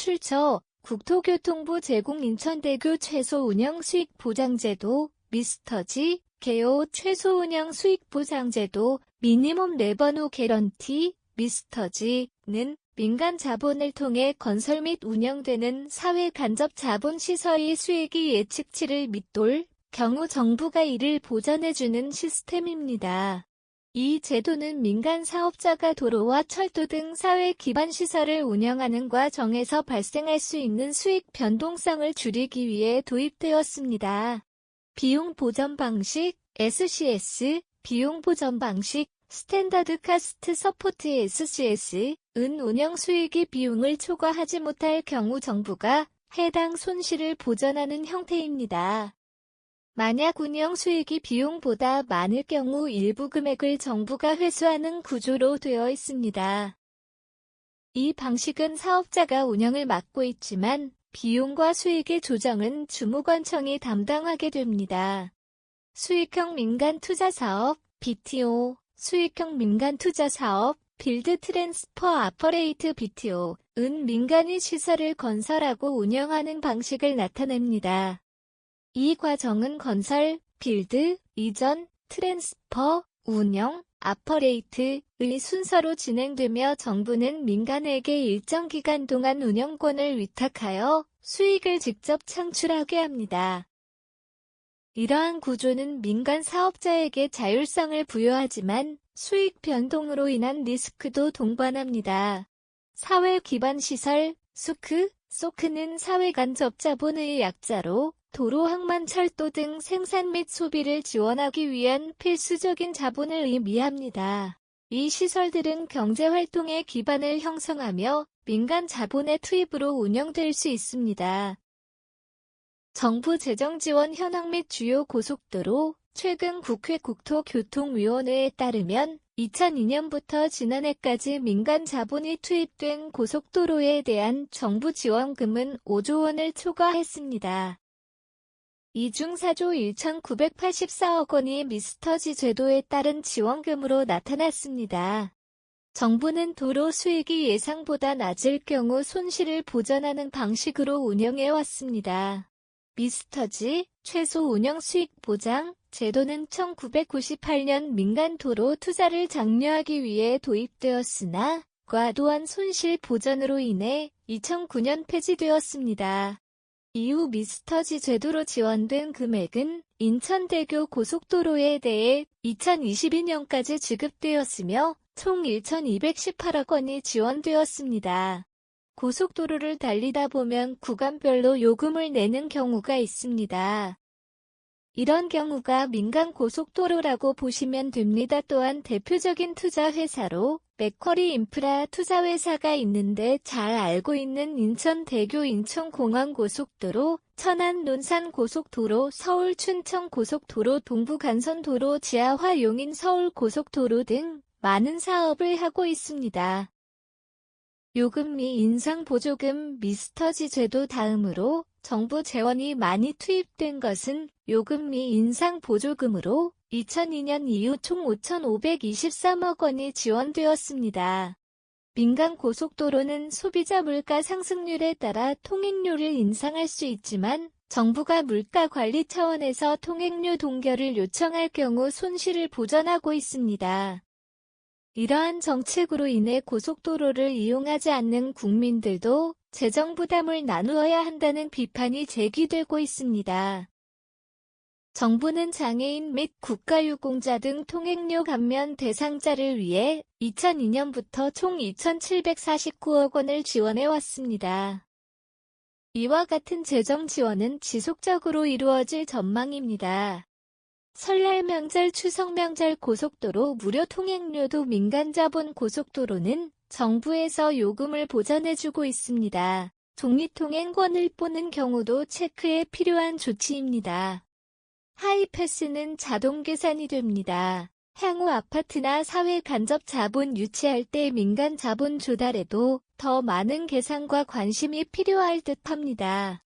출처 국토교통부 제공 인천대교 최소 운영 수익 보장제도 미스터지 개요 최소 운영 수익 보장제도 미니멈 레버누 개런티 미스터지는 민간 자본을 통해 건설 및 운영되는 사회 간접 자본 시설의 수익이 예측치를 밑돌 경우 정부가 이를 보전해주는 시스템입니다. 이 제도는 민간 사업자가 도로와 철도 등 사회 기반 시설을 운영하는 과정에서 발생할 수 있는 수익 변동성을 줄이기 위해 도입되었습니다. 비용 보전 방식 SCS 비용 보전 방식 스탠다드 카스트 서포트 SCS 은 운영 수익이 비용을 초과하지 못할 경우 정부가 해당 손실을 보전하는 형태입니다. 만약 운영 수익이 비용보다 많을 경우 일부 금액을 정부가 회수하는 구조로 되어 있습니다. 이 방식은 사업자가 운영을 맡고 있지만 비용과 수익의 조정은 주무관청이 담당하게 됩니다. 수익형 민간 투자 사업, BTO, 수익형 민간 투자 사업, 빌드 트랜스퍼 아퍼레이트 BTO,은 민간이 시설을 건설하고 운영하는 방식을 나타냅니다. 이 과정은 건설, 빌드, 이전, 트랜스퍼, 운영, 아퍼레이트의 순서로 진행되며 정부는 민간에게 일정 기간 동안 운영권을 위탁하여 수익을 직접 창출하게 합니다. 이러한 구조는 민간 사업자에게 자율성을 부여하지만 수익 변동으로 인한 리스크도 동반합니다. 사회 기반 시설, 수크, 소크는 사회 간접 자본의 약자로 도로, 항만, 철도 등 생산 및 소비를 지원하기 위한 필수적인 자본을 의미합니다. 이 시설들은 경제활동의 기반을 형성하며 민간 자본의 투입으로 운영될 수 있습니다. 정부 재정 지원 현황 및 주요 고속도로, 최근 국회 국토교통위원회에 따르면 2002년부터 지난해까지 민간 자본이 투입된 고속도로에 대한 정부 지원금은 5조 원을 초과했습니다. 이중 4조 1,984억 원이 미스터지 제도에 따른 지원금으로 나타났습니다. 정부는 도로 수익이 예상보다 낮을 경우 손실을 보전하는 방식으로 운영해 왔습니다. 미스터지 최소 운영 수익 보장 제도는 1998년 민간 도로 투자를 장려하기 위해 도입되었으나 과도한 손실 보전으로 인해 2009년 폐지되었습니다. 이후 미스터지 제도로 지원된 금액은 인천대교 고속도로에 대해 2022년까지 지급되었으며 총 1,218억 원이 지원되었습니다. 고속도로를 달리다 보면 구간별로 요금을 내는 경우가 있습니다. 이런 경우가 민간 고속도로라고 보시면 됩니다. 또한 대표적인 투자 회사로 맥쿼리 인프라 투자회사가 있는데 잘 알고 있는 인천대교 인천공항고속도로, 천안 논산 고속도로, 서울 춘천 고속도로, 동부 간선도로, 지하화 용인 서울 고속도로 등 많은 사업을 하고 있습니다. 요금 및 인상 보조금 미스터지 제도 다음으로 정부 재원이 많이 투입된 것은 요금 및 인상 보조금으로 2002년 이후 총 5,523억 원이 지원되었습니다. 민간 고속도로는 소비자 물가 상승률에 따라 통행료를 인상할 수 있지만 정부가 물가 관리 차원에서 통행료 동결을 요청할 경우 손실을 보전하고 있습니다. 이러한 정책으로 인해 고속도로를 이용하지 않는 국민들도 재정 부담을 나누어야 한다는 비판이 제기되고 있습니다. 정부는 장애인 및 국가유공자 등 통행료 감면 대상자를 위해 2002년부터 총 2,749억 원을 지원해 왔습니다. 이와 같은 재정 지원은 지속적으로 이루어질 전망입니다. 설날 명절 추석 명절 고속도로 무료 통행료도 민간자본 고속도로는 정부에서 요금을 보전해주고 있습니다. 종이통행권을 보는 경우도 체크에 필요한 조치입니다. 하이패스는 자동 계산이 됩니다. 향후 아파트나 사회 간접 자본 유치할 때 민간 자본 조달에도 더 많은 계산과 관심이 필요할 듯 합니다.